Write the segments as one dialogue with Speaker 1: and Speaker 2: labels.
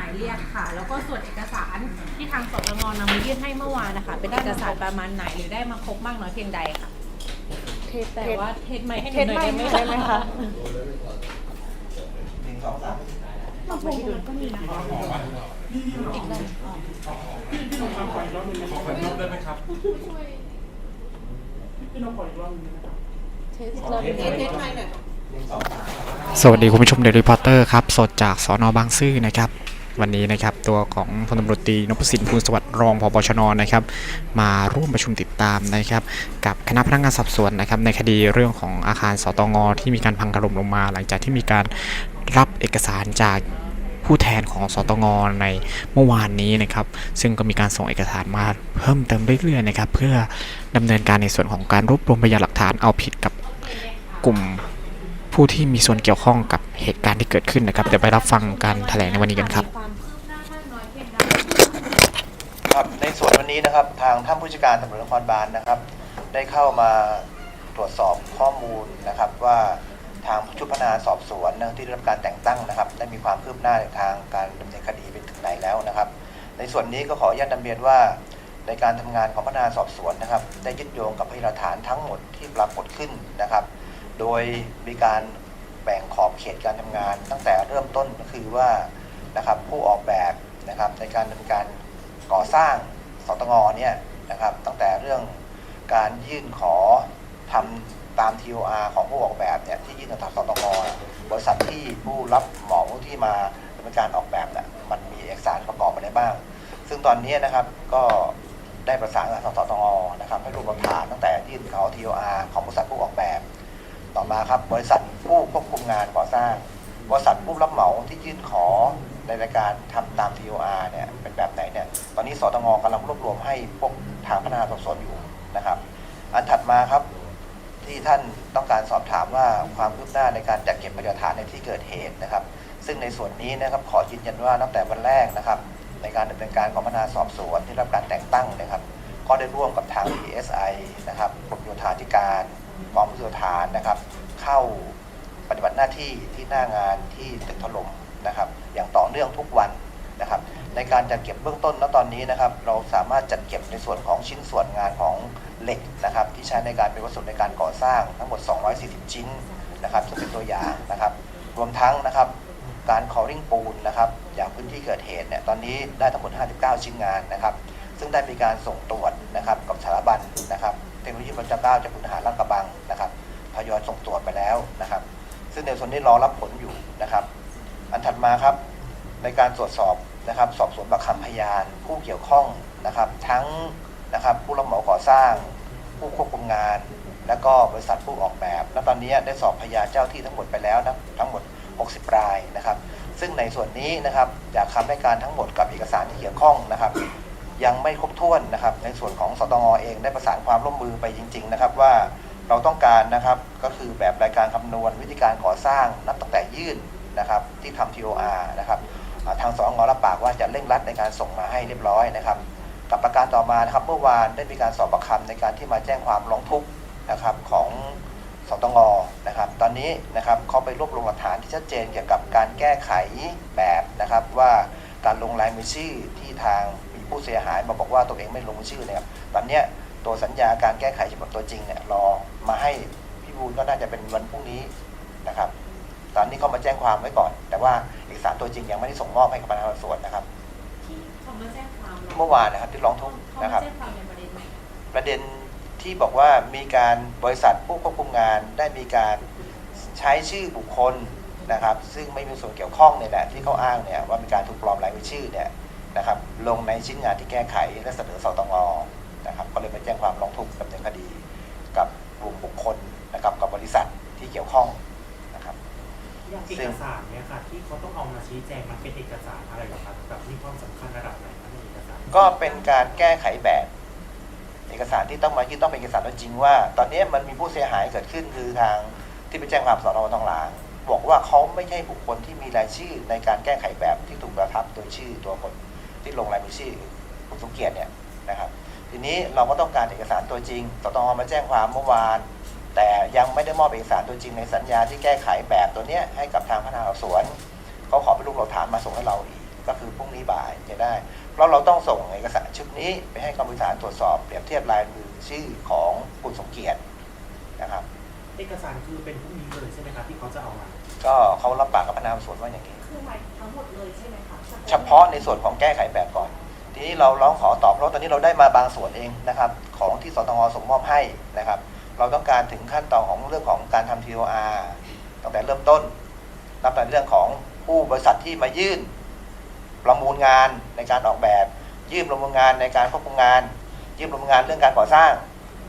Speaker 1: มายเรียกค่ะ แล้วก็ส่วนเอกสารที่ทางสตงนำมายื่นให้เมื่อวานนะคะ เป็นเอกสารประมาณไหนหรือได้มาครบมากน้อยเพียงใดค่ะ
Speaker 2: เทส
Speaker 1: แต่ว่าเทสไมค์ให้ห
Speaker 2: เท
Speaker 1: นู
Speaker 2: ส
Speaker 1: หน่อย
Speaker 2: ไม่
Speaker 1: ได้ไหม
Speaker 2: ได้ไหมคะ
Speaker 3: หนึ่งสองสาม
Speaker 1: ลำโพงมันก็มีนะคะอีกเลย
Speaker 4: ขอขออีกรอบได้ไหมครับพี่น้องขออีกรอบนึงนะครับ
Speaker 2: เทสรอบนี้
Speaker 3: หนึ่งสองสาม
Speaker 5: สวัสดีคุณผู้ชมเดลิพอร์เตอร์ครับ สดจากสอนอบางซื่อนะครับ วันนี้นะครับตัวของพลตำรวจตรีนพสินภูลสวัสดิ์รองพบชนนะครับมาร่วมประชุมติดตามนะครับกับคณะพนักงานสอบสวนนะครับในคดีเรื่องของอาคารสตงที่มีการพังถล่มลงมา หลังจากที่มีการรับเอกสารจากผู้แทนของสตงในเมื่อวานนี้นะครับ ซึ่งก็มีการส่งเอกสารมาเพิ่มเติมเรื่อยๆนะครับ เพื่อดำเนินการในส่วนของการรวบรวมพยานหลักฐานเอาผิดกับกลุ่ม ผู้ที่มีส่วนเกี่ยวข้องกับเหตุการณ์ที่เกิดขึ้นนะครับ เดี๋ยวไปรับฟังการแถลงในวันนี้กันครับ
Speaker 1: ความคืบหน้ามากน้อยเพียงใด
Speaker 3: ครับในส่วนวันนี้นะครับทางท่านผู้จัดการตำรวจนครบาลนะครับ ได้เข้ามาตรวจสอบข้อมูลนะครับว่าทางชุดพนักงาสอบสวนที่ได้รับการแต่งตั้งนะครับ ได้มีความคืบหน้าในทางการดำเนินคดีไปถึงไหนแล้วนะครับ ในส่วนนี้ก็ขออนุญาตนำเรียนว่า ในการทำงานของพนักงานสอบสวนนะครับ ได้ยึดโยงกับพยานหลักฐานทั้งหมดที่ปรากฏขึ้นนะครับ โดยมีการแบ่งขอบเขตการทำงาน ตั้งแต่เริ่มต้นก็คือว่านะครับผู้ออกแบบนะครับในการดำเนินการก่อสร้างสตงเนี่ยนะครับตั้งแต่เรื่องการยื่นขอทำตาม TOR ของผู้ออกแบบเนี่ยที่ยื่นต่อสตงบริษัทที่ผู้รับเหมาที่มาดำเนินการออกแบบเนี่ยมันมีเอกสารประกอบอะไรบ้าง ซึ่งตอนนี้นะครับก็ได้ประสานกับสตงนะครับให้รวบรวมหลักฐานตั้งแต่ยื่นขอ TOR ของบริษัทผู้ออกแบบ ต่อมาครับบริษัทผู้ควบคุมงานก่อสร้าง บริษัทผู้รับเหมาที่ยื่นขอในรายการทำตาม TOR เนี่ยเป็นแบบไหนเนี่ยตอนนี้สตงกำลังรวบรวมให้พวกทางพนักงาสอบสวนอยู่นะครับ อันถัดมาครับที่ท่านต้องการสอบถามว่าความคืบหน้าในการจัดเก็บพยานฐานในที่เกิดเหตุนะครับ ซึ่งในส่วนนี้นะครับขอยืนยันว่าตั้งแต่วันแรกนะครับ ในการดำเนินการของพนักงานสอบสวนที่รับการแต่งตั้งนะครับ ก็ได้ร่วมกับทาง DSI นะครับกรมโยธาธิการ กองพิสูจน์ฐานนะครับ เข้าปฏิบัติหน้าที่ที่หน้างานที่ตึกถล่มนะครับ อย่างต่อเนื่องทุกวันนะครับ ในการจัดเก็บเบื้องต้นณตอนนี้นะครับ เราสามารถจัดเก็บในส่วนของชิ้นส่วนงานของเหล็กนะครับ ที่ใช้ในการเป็นวัสดุในการก่อสร้างทั้งหมด 240 ชิ้นนะครับซึ่งเป็นตัวอย่างนะครับ รวมทั้งนะครับการคอริ่งปูนนะครับอย่างพื้นที่เกิดเหตุเนี่ยตอนนี้ได้ทั้งหมด 59 ชิ้นงานนะครับ ซึ่งได้มีการส่งตรวจนะครับกับสถาบันนะครับ เทคโนโลยีพระจ้าเก้าจากคุณทหารลาดกระบังนะครับทยอยส่งตรวจไปแล้วนะครับ ซึ่งในส่วนนี้รอรับผลอยู่นะครับ อันถัดมาครับในการตรวจสอบนะครับ สอบสวนปากคำพยาน ผู้เกี่ยวข้องนะครับ ทั้งนะครับผู้รับเหมาก่อสร้าง ผู้ควบคุมงาน และก็บริษัทผู้ออกแบบ และตอนนี้ได้สอบพยานเจ้าที่ทั้งหมดไปแล้วนะทั้งหมด 60 รายนะครับ ซึ่งในส่วนนี้นะครับจากคำให้การทั้งหมดกับเอกสารที่เกี่ยวข้องนะครับ ยังไม่ครบถ้วนนะครับ ในส่วนของสตงเองได้ประสานความร่วมมือไปจริง ๆ นะครับว่าเราต้องการนะครับก็คือแบบรายการคำนวณวิธีการก่อสร้างนับตั้งแต่ยื่นนะครับที่ทำ TOR นะครับทางสองงรับปากว่าจะเร่งรัดในการส่งมาให้เรียบร้อยนะครับ กับประการต่อมานะครับเมื่อวานได้มีการสอบปากคำในการที่มาแจ้งความร้องทุกข์นะครับของสตงนะครับ ตอนนี้นะครับเขาไปรวบรวมหลักฐานที่ชัดเจนเกี่ยวกับการแก้ไขแบบนะครับว่าการลงลายมือชื่อที่ทาง ผู้เสียหายมาบอกว่าตัวเองไม่ลงมือชื่อเนี่ยตอนเนี้ยตัวสัญญาการแก้ไขฉบับตัวจริงเนี่ยรอมาให้พี่บูลก็น่าจะเป็นวันพรุ่งนี้นะครับ ตอนนี้เขามาแจ้งความไว้ก่อน แต่ว่าเอกสารตัวจริงยังไม่ได้ส่งมอบให้กับพนักงานสอบสวนนะครับ
Speaker 1: ที่เขามาแจ้งความหร
Speaker 3: เมื่อวานนะครับที่ร้องทุกข์
Speaker 1: เขา
Speaker 3: นะค
Speaker 1: มา
Speaker 3: รับ
Speaker 1: แจ้งความในประเด็นไหน
Speaker 3: ประเด็นที่บอกว่ามีการบริษัทผู้ควบคุมงานได้มีการใช้ชื่อบุคคลนะครับ ซึ่งไม่มีส่วนเกี่ยวข้องเนี่ยแหละที่เขาอ้างเนี่ยว่ามีการถูกปลอมลายมือชื่อเนี่ย นะครับลงในชิ้นงานที่แก้ไขและเสนอสตงนะครับก็เลยไปแจ้งความร้องทุกข์ดำเนินคดี กับกลุ่มบุคคลนะครับกับบริษัทที่เกี่ยวข้องนะครับ
Speaker 4: อย่างเอกสารเนี่ยค่ะที่เขาต้องเอามาชี้แจงมันเป็นเอกสารอะไรเหรอครับแบบมีความสำคัญระดับไหนครับในเอกสาร
Speaker 3: ก็เป็นการแก้ไขแบบ เอกสารที่ต้องมายื่นต้องเป็นเอกสารจริงว่า ตอนนี้มันมีผู้เสียหายเกิดขึ้นคือทางที่ไปแจ้งความสอนอทองหลางบอกว่าเขาไม่ใช่บุคคลที่มีรายชื่อในการแก้ไขแบบที่ถูกประทับโดยชื่อตัวคน ที่ลงรายมือชื่อคุณสมเกียรติเนี่ยนะครับ ทีนี้เราก็ต้องการเอกสารตัวจริงสตงมาแจ้งความเมื่อวาน แต่ยังไม่ได้มอบเอกสารตัวจริงในสัญญาที่แก้ไขแบบตัวเนี้ยให้กับทางพนักงานสอบสวนเขาขอไปรวบรวมหลักฐานมาส่งให้เราอีก ก็คือพรุ่งนี้บ่ายจะได้ เพราะเราต้องส่งเอกสารชุดนี้ไปให้กรรมการตรวจสอบเปรียบเทียบลายมือชื่อของคุณสมเกียรตินะครับ
Speaker 4: เอกสารคือเป็นพรุ่งนี้เลยใช่ไหมครับที่เขาจะเอามา
Speaker 3: ก็เขารับปากกับพนักงานสอบสวนว่าอย่างนี้
Speaker 2: คือหมายทั้งหมดเลยใช่ไหมคะ
Speaker 3: เฉพาะในส่วนของแก้ไขแบบก่อน ทีนี้เราร้องขอตอบเพราะตอนนี้เราได้มาบางส่วนเองนะครับ ของที่สตงส่งมอบให้นะครับ เราต้องการถึงขั้นตอนของเรื่องของการทำ TOR ตั้งแต่เริ่มต้น นับแต่เรื่องของผู้บริษัทที่มายื่นประมูลงานในการออกแบบ ยื่นประมูลงานในการควบคุมงาน ยื่นประมูลงานเรื่องการก่อสร้าง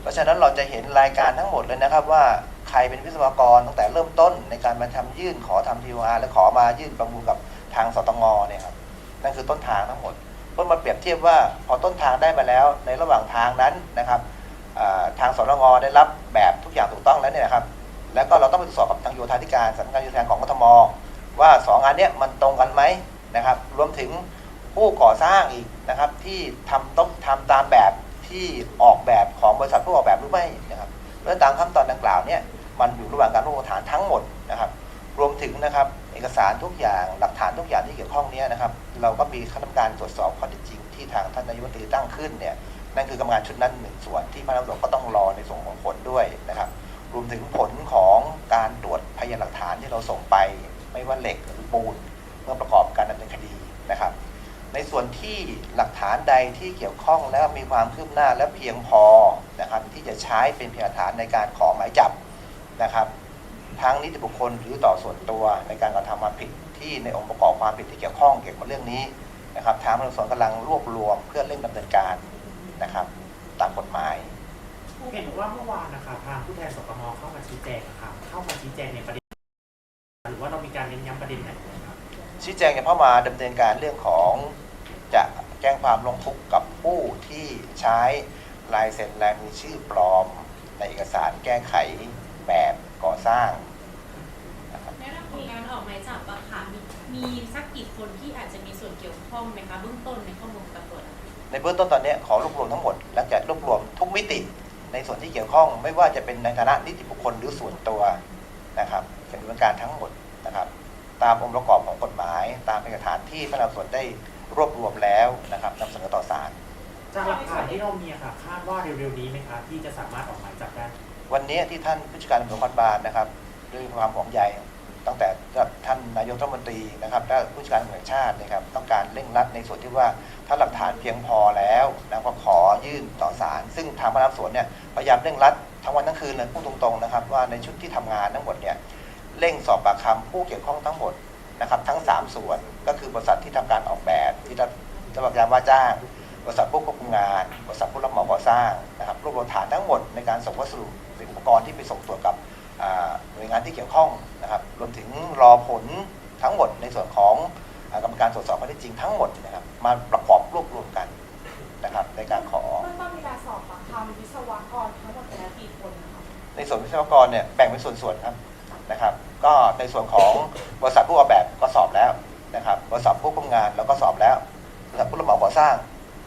Speaker 3: เพราะฉะนั้นเราจะเห็นรายการทั้งหมดเลยนะครับว่า ใครเป็นวิศวกรตั้งแต่เริ่มต้นในการมาทำยื่นขอทำ TOR และขอมายื่นประมูลกับทางสตงเนี่ยครับนั่นคือต้นทางทั้งหมดเพื่อมาเปรียบเทียบว่าพอต้นทางได้มาแล้วในระหว่างทางนั้นนะครับทางสรงได้รับแบบทุกอย่างถูกต้องแล้วเนี่ยครับแล้วก็เราต้องไปตรวจสอบกับทางโยธาธิการสำนักงานโยธาของกทมว่าสองอันเนี้ยมันตรงกันไหมนะครับ รวมถึงผู้ก่อสร้างอีกนะครับ ที่ทำต้องทำตามแบบที่ออกแบบของบริษัทผู้ออกแบบหรือไม่นะครับเรื่องตามขั้นตอนดังกล่าวเนี่ย มันอยู่ระหว่างการรวบรวมฐานทั้งหมดนะครับ รวมถึงนะครับเอกสารทุกอย่างหลักฐานทุกอย่างที่เกี่ยวข้องนี้นะครับ เราก็มีคณะกรรมการตรวจสอบข้อเท็จจริงที่ทางท่านนายกรัฐมนตรีตั้งขึ้นเนี่ยนั่นคือกรรมการชุดนั้นหนึ่งส่วนที่พนักงานสอบก็ต้องรอในส่วนของผลด้วยนะครับ รวมถึงผลของการตรวจพยานหลักฐานที่เราส่งไป ไม่ว่าเหล็กหรือปูนเมื่อประกอบการดำเนินคดีนะครับ ในส่วนที่หลักฐานใดที่เกี่ยวข้องแล้วมีความคืบหน้าและเพียงพอนะครับที่จะใช้เป็นพยานฐานในการขอหมายจับ นะครับ ทั้งนิติบุคคลหรือต่อส่วนตัวในการกระทำความผิดที่ในองค์ประกอบความผิดที่เกี่ยวข้องเกี่ยวกับเรื่องนี้นะครับทางพนักงานสอบสวนกำลังรวบรวมเพื่อเร่งดำเนินการนะครับ ตามกฎหมาย
Speaker 4: เห็นว่าเมื่อวานนะคะทางผู้แทนสตงเข้ามาชี้แจงนะครับเข้ามาชี้แจงในประเด็น หรือว่าเรามีการเน้นย้ำประเด็นไหนไหมครับ
Speaker 3: ชี้แจงเฉพาะมาดำเนินการเรื่องของจะแจ้งความลงทุกข์กับผู้ที่ใช้ลายเซ็นลายมือชื่อปลอม ในเอกสารแก้ไข แบบก่อสร้างนะครับ
Speaker 1: ในเรื่องของการออกหมายจับอะค่ะมีมีสักกี่คนที่อาจจะมีส่วนเกี่ยวข้องไหมคะเบื้องต้นในข้อมูลตำรวจ
Speaker 3: ในเบื้องต้นตอนนี้ขอรวบรวมทั้งหมดและจะรวบรวมทุกมิติในส่วนที่เกี่ยวข้อง ไม่ว่าจะเป็นในฐานะนิติบุคคลหรือส่วนตัวนะครับเป็นดำเนินการทั้งหมดนะครับ ตามองค์ประกอบของกฎหมาย ตามเอกสารที่พนักงานสอบสวนได้รวบรวมแล้วนะครับนำเสนอต่อศาล
Speaker 4: จากหลักฐานที่เรามีอะค่ะคาดว่าเร็วๆนี้ไหมคะที่จะสามารถออกหมายจับได้
Speaker 3: วันนี้ที่ท่านผู้จัดการตำรวจนครบาลนะครับด้วยความห่วงใยตั้งแต่ท่านนายกรัฐมนตรีนะครับและผู้จัดการตำรวจแห่งชาตินะครับต้องการเร่งรัดในส่วนที่ว่าถ้าหลักฐานเพียงพอแล้วนะก็ขอยื่นต่อศาลซึ่งทางพนักงานสวนเนี่ยพยายามเร่งรัดทั้งวันทั้งคืนเลยพูดตรงๆนะครับว่าในชุดที่ทำงานทั้งหมดเนี่ยเร่งสอบปากคำผู้เกี่ยวข้องทั้งหมดนะครับทั้ง 3 ส่วนก็คือบริษัทที่ทำการออกแบบที่รับจะพยายามว่าจ้างบริษัทผู้ควบคุมงานบริษัทผู้รับเหมาก่อสร้างนะครับรวบรวมฐานทั้งหมดในการส่งวัสดุ กรณ์ที่ไปส่งตรวจกับอ่าหน่วยงานที่เกี่ยวข้องนะครับรวมถึงรอผลทั้งหมดในส่วนของอ่ากรรมการตรวจสอบข้อเท็จจริงทั้งหมดนะครับมาประกอบรวบรวมกันนะครับในการขอ
Speaker 2: เบื้องต้นมีการสอบปากคำวิศวกรทั้งหมดไปแล้วกี่คนนะคะ
Speaker 3: ในส่วนวิศวกรเนี่ยแบ่งเป็นส่วนๆครับนะครับ ก็ในส่วนของบริษัทผู้ออกแบบก็สอบแล้วนะครับบริษัทผู้ควบคุมงานเราก็สอบแล้วบริษัทผู้รับเหมาก่อสร้าง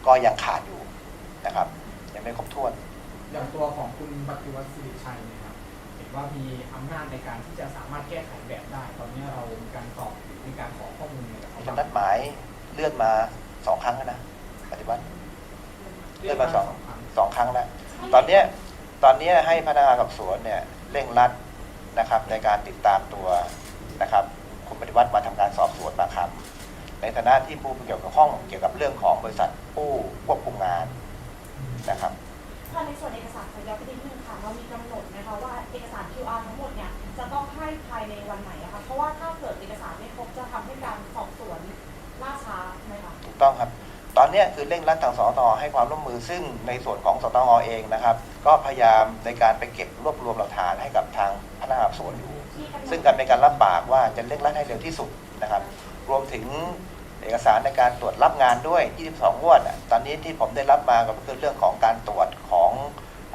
Speaker 3: ก็ยังขาดอยู่นะครับยังไม่ครบถ้วน
Speaker 6: อย่างตัวของคุณปฏิวัติสิริชัยเนะครับเห็นว่ามีอำนาจในการที่จะสามารถแก้ไขแบบได้ ตอนนี้เรามีการสอบมีการขอข้อมูลเนี่ยเขา
Speaker 3: จะนัดหมายเลื่อนมาสองครั้งแล้วนะปฏิบัติเลื่อนมาสองสองครั้งแล้วตอนเนี้ยตอนเนี้ยให้พนักงานสอบสวนเนี่ยเร่งรัดนะครับ ในการติดตามตัวนะครับคุณปฏิวัติมาทำการสอบสวนมาครับ ในฐานะที่ผู้เกี่ยวกับข้องเกี่ยวกับเรื่องของบริษัทผู้ควบคุมงานนะครับ
Speaker 2: ถ้าในส่วนเอกสารขอย้อนไปนิดนึงค่ะเรามีกำหนดไหมคะว่าเอกสาร QR ทั้งหมดเนี่ยจะต้องให้ภายในวันไหนอะคะเพราะว่าถ้าเกิดเอกสารไม่ครบจะทำให้การสอบสวนล่าช้าไหมคะ
Speaker 3: ถูกต้องครับ ตอนเนี้ยคือเร่งรัดทางสตงให้ความร่วมมือซึ่งในส่วนของสตงเองนะครับ ก็พยายามในการไปเก็บรวบรวมหลักฐานให้กับทางพนักงานสอบสวนอยู่
Speaker 2: ที่กำหนด
Speaker 3: ซึ่งการเป็นการรับปากว่าจะเร่งรัดให้เร็วที่สุดนะครับ รวมถึงเอกสารในการตรวจรับงานด้วย 22 งวดอะตอนนี้ที่ผมได้รับมาก็คือเรื่องของการตรวจของ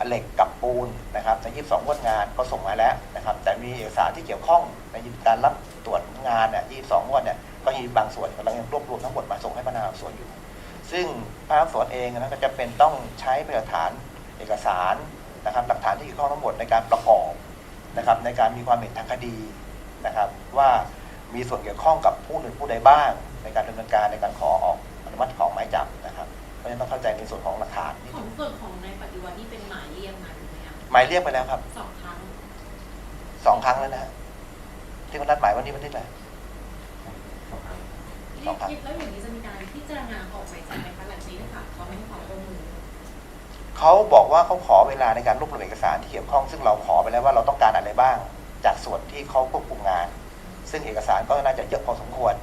Speaker 3: เหล็กกับปูนนะครับใน 22 งวดงานก็ส่งมาแล้วนะครับ แต่มีเอกสารที่เกี่ยวข้องในการรับตรวจงานเนี่ย 22 งวดเนี่ย ก็มีบางส่วนกำลังรวบรวมทั้งหมดมาส่งให้พนักงานสอบสวนอยู่ ซึ่งพนักงานสวนเองนะก็จะเป็นต้องใช้เป็นหลักฐานเอกสารนะครับ หลักฐานที่เกี่ยวข้องทั้งหมดในการประกอบนะครับ ในการมีความเห็นทางคดีนะครับ ว่ามีส่วนเกี่ยวข้องกับผู้หนึ่งผู้ใดบ้าง ในการดำเนินการในการขอออกอนุมัติของหมายจับ เพราะฉะนั้นต้องเข้าใจในส่วนของหลักฐานนิด
Speaker 1: ขอ
Speaker 3: นึ
Speaker 1: ง
Speaker 3: ง
Speaker 1: ส่วนของในปฏิวัตินี่เป็นหมายเรียกมาถูกไหมคะ
Speaker 3: หมายเรียกไปแล้วครับ
Speaker 1: สองครั้ง
Speaker 3: สองครั้งแล้วนะฮะที่เขานัดหมายวันนี้วันที่ไหน สองครั้ง
Speaker 1: แล้วอย่างนี้จะมีการพิจารณาออกหมายจับไหมคะหลังจากนี้ถ้าเขาไม่ให้ความร่วมมือ
Speaker 3: เขาบอกว่าเขาขอเวลาในการรวบรวมเอกสารที่เกี่ยวข้อง ซึ่งเราขอไปแล้วว่าเราต้องการอะไรบ้าง จากส่วนที่เขาควบคุมงาน ซึ่งเอกสารก็น่าจะเยอะพอสมควร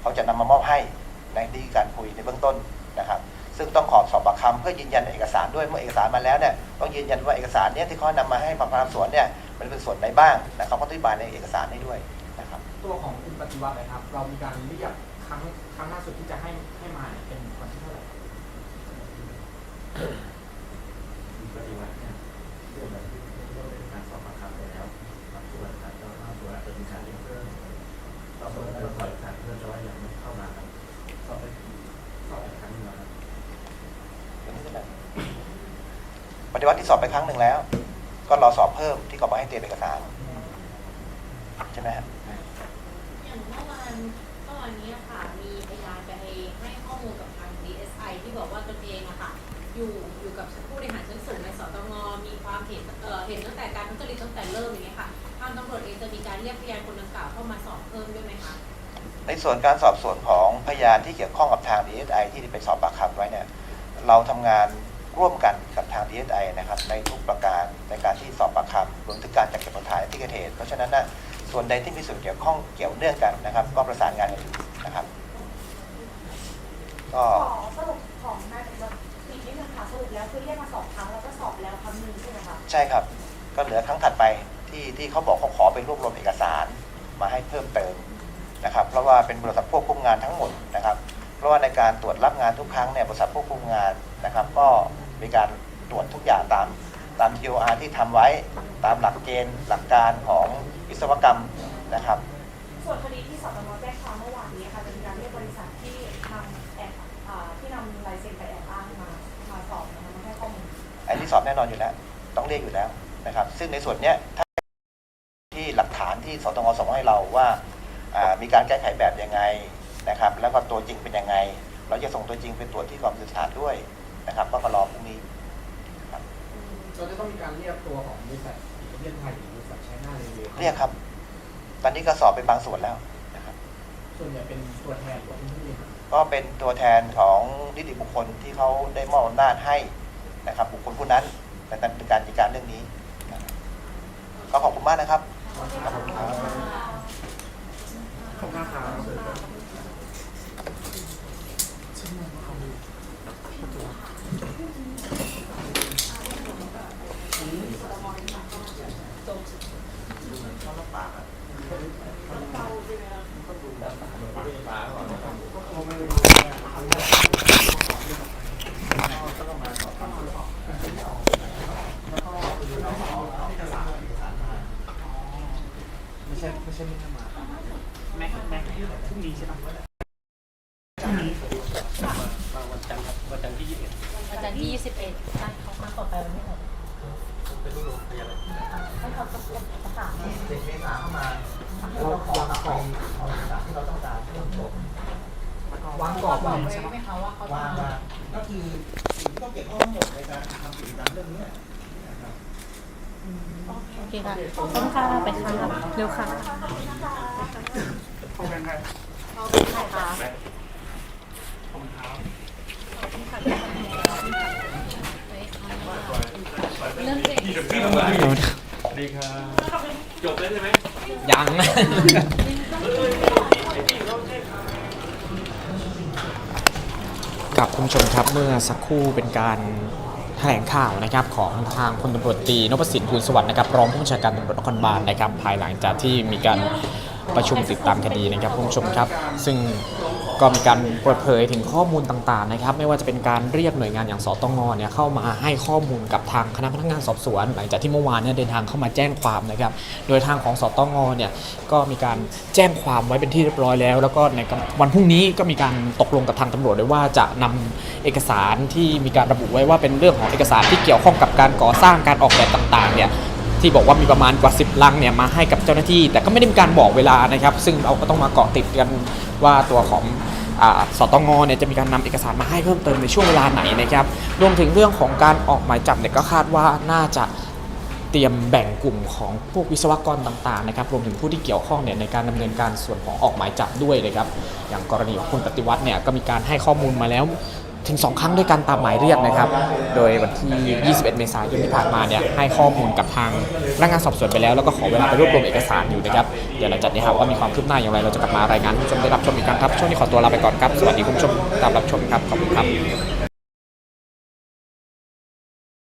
Speaker 3: เขาจะนำมามอบให้ในที่การคุยในเบื้องต้นนะครับ ซึ่งต้องขอสอบปากคำเพื่อยืนยันเอกสารด้วยเมื่อเอกสารมาแล้วเนี่ยต้องยืนยันว่าเอกสารเนี้ยที่เขานำมาให้พนักงานสอบสวนเนี่ยมันเป็นส่วนไหนบ้างนะครับเขาต้องอธิบายในเอกสารให้ด้วยนะครับ
Speaker 6: ตัวของคุณปฏิวัตินะครับ เรามีการเรียกครั้งครั้งล่าสุดที่จะให้ให้มาเนี่ยเป็นวันที่เท่าไหร่
Speaker 7: ปฏิวัติเนี่ยเรื่องแบบที่เราเป็นการสอบปากคำไปแล้วบางส่วนอาจจะบางส่วนอาจจะมีการเรียกเพิ่มสอบสวนเพิ่มขอเอกสารเพิ่มแต่ว่ายังไม่เข้ามาครับสอบไปสอบอีกครั้งหนึงแล้วครับ
Speaker 3: ปฏิวัติที่สอบไปครั้งหนึ่งแล้ว ก็รอสอบเพิ่มที่เขาบอกให้เตรียมเอกสารใช่ไหมครับ
Speaker 1: อย่างเมื่อวานเมื่อวานนี้อะค่ะ มีพยานไปให้ข้อมูลกับทาง DSI ที่บอกว่าตนเองอะค่ะ อยู่อยู่กับผู้บริหารชั้นสูงในสตงมีความเห็นเอ่อเห็นตั้งแต่การทุจริตตั้งแต่เริ่มอย่างเงี้ยค่ะทางตำรวจเองจะมีการเรียกพยานคนดังกล่าวเข้ามาสอบเพิ่มด้วยไหมคะ
Speaker 3: ในส่วนการสอบสวนของพยานที่เกี่ยวข้องกับทาง DSI ที่ไปสอบปากคำไว้เนี่ย เราทำงานร่วมกันกับทาง DSI นะครับในทุกประการในการที่สอบปากคำรวมถึงการจัดเก็บหลักฐานในที่เกิดเหตุเพราะฉะนั้นนะส่วนใดที่มีส่วนเกี่ยวข้องเกี่ยวเนื่องกันนะครับ ก็ประสานงานกันอยู่นะครับก็
Speaker 2: ขอสรุปของนายปฏิวัติอีกนิดนึงค่ะสรุปแล้วคือเรียกมาสองครั้งแล้วก็สอบแล้วครั้งหนึ่งใช่ไหมคะ
Speaker 3: ใช่ครับ ก็เหลือครั้งถัดไปที่ที่เขาบอกเขาขอไปรวบรวมเอกสารมาให้เพิ่มเติมนะครับ เพราะว่าเป็นบริษัทควบคุมงานทั้งหมดนะครับ เพราะว่าในการตรวจรับงานทุกครั้งเนี่ยบริษัทควบคุมงานนะครับ ก็มีการ ตรวจทุกอย่างตามตาม TOR ที่ทำไว้ตามหลักเกณฑ์หลักการของวิศวกรรมนะครับ
Speaker 2: ส่วนคดีที่สตงแจ้งความเมื่อวานนี้ค่ะจะมีการเรียกบริษัทที่นำแอบอ่าที่นำลายเซ็นไปแอบอ้างมามาสอบนะคะมาให้ข้อมูล
Speaker 3: อันที่สอบแน่นอนอยู่แล้ว ต้องเรียกอยู่แล้วนะครับ ซึ่งในส่วนเนี้ยถ้าที่หลักฐานที่สตงส่งให้เราว่าอ่ามีการแก้ไขแบบยังไงนะครับ แล้วก็ตัวจริงเป็นยังไง เราจะส่งตัวจริงเป็นตัวที่กองสื่อสารด้วยนะครับก็มารอพรุ่งนี้ครับ
Speaker 6: เราจะต้องมีการเรียกตัวของบริษัทอิตาเลียนไทยหรือบริษัทไชน่าเรเว
Speaker 3: เรียกครับ ตอนนี้ก็สอบเป็นบางส่วนแล้วนะครับ
Speaker 6: ส่วนใหญ่เป็นตัวแทนของผู้บริหาร
Speaker 3: ก็เป็นตัวแทนของนิติบุคคลที่เขาได้มอบอำนาจให้นะครับ บุคคลผู้นั้นในการในการจัดการเรื่องนี้นะครับก็ขอบคุณมากนะครับ
Speaker 4: ขอบคุณมากครับ
Speaker 1: 21เม
Speaker 3: ษาเข้ามาเราขอหลักไปเอาหลังที่เราต้องการเพื่อจบ
Speaker 6: วางกรอบวางใช่ไหม
Speaker 1: คะว่าเขา
Speaker 3: วางก็คือสิ่งที่ต้องเก็บข้อมูลในการทำกิจกรรมเรื่องนี้
Speaker 1: โอเคค่ะขอบคุณค่ะไปค่ะเร็วค่ะ
Speaker 4: ขอบคุณค่ะ
Speaker 1: ขอบคุณค่ะ
Speaker 4: ขอบคุณค่ะขอบคุณค่ะ
Speaker 1: เริ่มเด็ก
Speaker 7: ดีครับ
Speaker 4: จบแล้วใช่ไหม
Speaker 5: ยัง กับคุณผู้ชมครับเมื่อสักครู่เป็นการแถลงข่าวนะครับของทางพลตำรวจตรีนพสิทธิ์ภูลสวัสดิ์นะครับรองผู้บัญชาการตำรวจนครบาลนะครับ ภายหลังจากที่มีการประชุมติดตามคดีนะครับคุณผู้ชมครับ ซึ่ง ก็มีการเปิดเผยถึงข้อมูลต่างๆนะครับ ไม่ว่าจะเป็นการเรียกหน่วยงานอย่างสตงเนี่ยเข้ามาให้ข้อมูลกับทางคณะพนักงานสอบสวน หลังจากที่เมื่อวานเนี่ยเดินทางเข้ามาแจ้งความนะครับ โดยทางของสตงเนี่ยก็มีการแจ้งความไว้เป็นที่เรียบร้อยแล้ว แล้วก็ในวันพรุ่งนี้ก็มีการตกลงกับทางตำรวจด้วยว่าจะนำเอกสารที่มีการระบุไว้ว่าเป็นเรื่องของเอกสารที่เกี่ยวข้องกับการก่อสร้างการออกแบบต่างๆเนี่ย ที่บอกว่ามีประมาณกว่า 10 ลังเนี่ยมาให้กับเจ้าหน้าที่ แต่ก็ไม่ได้มีการบอกเวลานะครับ ซึ่งเราก็ต้องมาเกาะติดกันว่าตัวของอสตงเนี่ยจะมีการนำเอกสารมาให้เพิ่มเติมในช่วงเวลาไหนนะครับรวมถึงเรื่องของการออกหมายจับเนี่ยก็คาดว่าน่าจะเตรียมแบ่งกลุ่มของพวกวิศวกรต่างๆนะครับรวมถึงผู้ที่เกี่ยวข้องเนี่ยในการดำเนินการส่วนของออกหมายจับด้วยนะครับอย่างกรณีของคุณปฏิวัติเนี่ยก็มีการให้ข้อมูลมาแล้ว ถึง 2 ครั้งด้วยกันตามหมายเรียกนะครับ โดยวันที่ 21 เมษายนที่ผ่านมาเนี่ยให้ข้อมูลกับทางพนักงานสอบสวนไปแล้ว แล้วก็ขอเวลาไปรวบรวมเอกสารอยู่นะครับ เดี๋ยวหลังจากนี้หากว่ามีความคืบหน้าอย่างไร เราจะกลับมารายงานให้ผู้ชมได้รับชมอีกครั้งครับ ช่วงนี้ขอตัวลาไปก่อนครับ สวัสดีคุณผู้ชมตามรับชมครับ ขอบคุณครับ